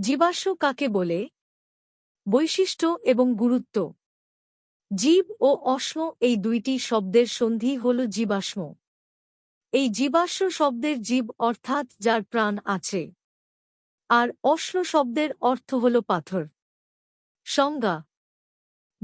জীবাশ্ম কাকে বলে? বৈশিষ্ট্য এবং গুরুত্ব। জীব ও অশ্ম এই দুইটি শব্দের সন্ধি হল জীবাশ্ম। এই জীবাশ্ম শব্দের জীব অর্থাৎ যার প্রাণ আছে। আর অশ্ম শব্দের অর্থ হল পাথর। সংজ্ঞা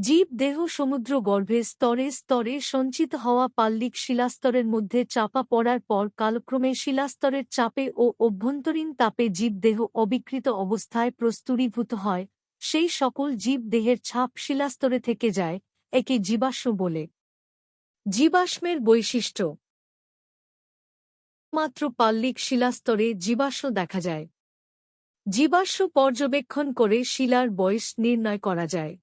জীব দেহ সমুদ্র গর্ভে স্তরে স্তরে সঞ্চিত হওয়া পাল্লিক শিলাস্তরের মধ্যে চাপা পড়ার পর কালক্রমে শিলাস্তরের চাপে ও অভ্যন্তরীণ তাপে জীব দেহ অবিকৃত অবস্থায় প্রস্তুরীভূত হয়। সেই সকল জীব দেহের ছাপ শিলাস্তরে থেকে যায়, একে জীবাশ্ম বলে। জীবাশ্মের বৈশিষ্ট্য। মাত্র পাল্লিক শিলাস্তরে জীবাশ্ম দেখা যায়। জীবাশ্ম পর্যবেক্ষণ করে শিলার বয়স নির্ণয় করা যায়।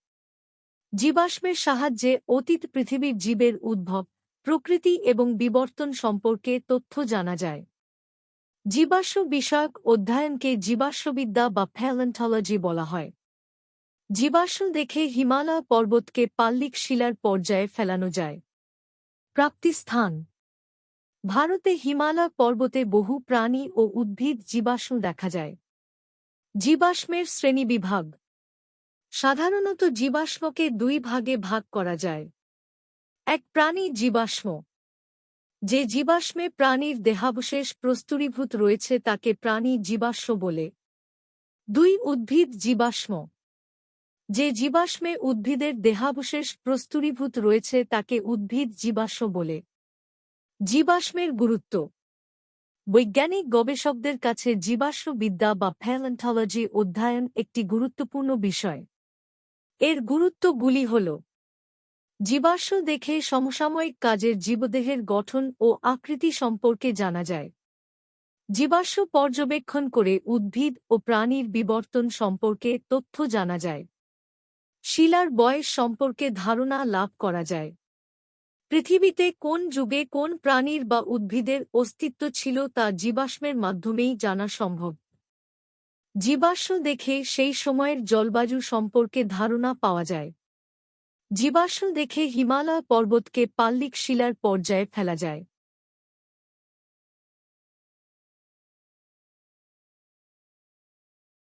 জীবাশ্মের সাহায্যে অতীত পৃথিবীর জীবের উদ্ভব, প্রকৃতি এবং বিবর্তন সম্পর্কে তথ্য জানা যায়। জীবাশ্ম বিষয়ক অধ্যয়নকে জীবাশ্মবিদ্যা বা প্যালেন্টলজি বলা হয়। জীবাশ্ম দেখে হিমালয় পর্বতকে পাল্লিক শিলার পর্যায়ে ফেলানো যায়। প্রাপ্তিস্থান ভারতে হিমালয় পর্বতে বহু প্রাণী ও উদ্ভিদ জীবাশ্ম দেখা যায়। জীবাশ্মের শ্রেণীবিভাগ সাধারণত জীবাশ্মকে দুই ভাগে ভাগ করা যায়। এক প্রাণী জীবাশ্ম। যে জীবাশ্মে প্রাণীর দেহাবশেষ প্রস্তুরীভূত রয়েছে তাকে প্রাণী জীবাশ্ম বলে। দুই উদ্ভিদ জীবাশ্ম। যে জীবাশ্মে উদ্ভিদের দেহাবশেষ প্রস্তুরীভূত রয়েছে তাকে উদ্ভিদ জীবাশ্ম বলে। জীবাশ্মের গুরুত্ব। বৈজ্ঞানিক গবেষকদের কাছে জীবাশ্মবিদ্যা বা প্যালেন্টলজি অধ্যয়ন একটি গুরুত্বপূর্ণ বিষয়। এর গুরুত্বগুলি হল জীবাশ্ম দেখে সমসাময়িক কাজের জীবদেহের গঠন ও আকৃতি সম্পর্কে জানা যায়। জীবাশ্ম পর্যবেক্ষণ করে উদ্ভিদ ও প্রাণীর বিবর্তন সম্পর্কে তথ্য জানা যায়। শিলার বয়স সম্পর্কে ধারণা লাভ করা যায়। পৃথিবীতে কোন যুগে কোন প্রাণীর বা উদ্ভিদের অস্তিত্ব ছিল তা জীবাশ্মের মাধ্যমেই জানা সম্ভব। জীবাশ্ম দেখে সেই সময়ের জলবায়ু সম্পর্কে ধারণা পাওয়া যায়। জীবাশ্ম দেখে হিমালয় পর্বতকে পাল্লিক শিলার পর্যায়ে ফেলা যায়।